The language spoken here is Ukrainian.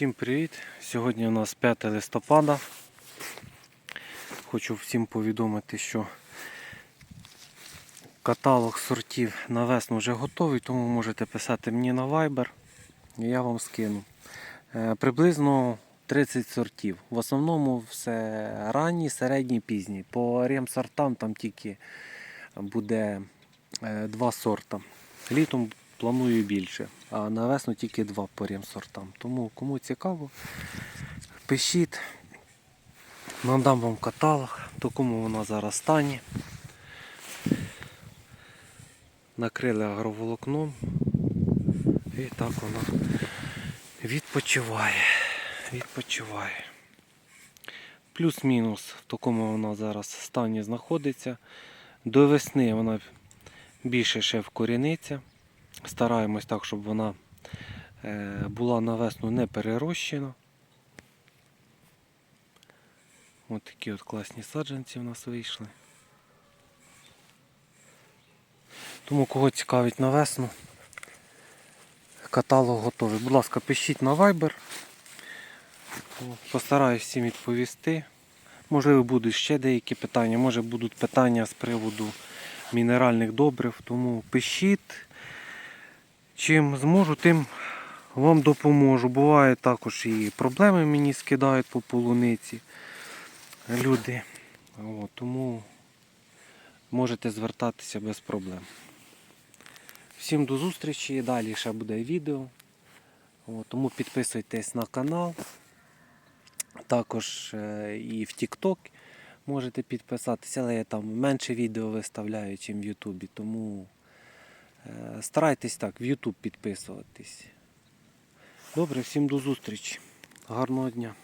Всім привіт! Сьогодні у нас 5 листопада. Хочу всім повідомити, що каталог сортів на весну вже готовий, тому можете писати мені на Viber і я вам скину. Е, Приблизно 30 сортів. В основному все ранні, середні, пізні. По ремсортам там тільки буде е, два сорта. Літом планую більше, а на весну тільки два по ремсортам. Тому кому цікаво, пишіть. Надам вам каталог, в такому вона зараз стані. Накрили агроволокном. І так вона відпочиває. Відпочиває. Плюс-мінус в такому вона зараз стані знаходиться. До весни вона більше ще вкоріниться. Стараємось так, щоб вона е, була на весну не перерощена. Ось такі от класні саджанці в нас вийшли. Тому кого цікавить на весну, каталог готовий. Будь ласка, пишіть на Viber. Постараюсь всім відповісти. Можливо, будуть ще деякі питання, може будуть питання з приводу мінеральних добрив, тому пишіть. Чим зможу, тим вам допоможу. Буває також і проблеми мені скидають по полуниці люди. От, тому можете звертатися без проблем. Всім до зустрічі. Далі ще буде відео. От, тому підписуйтесь на канал. Також е, і в TikTok можете підписатися, але я там менше відео виставляю, ніж в Ютубі. Тому старайтесь так, в YouTube підписуватись. Добре, всім до зустрічі. Гарного дня.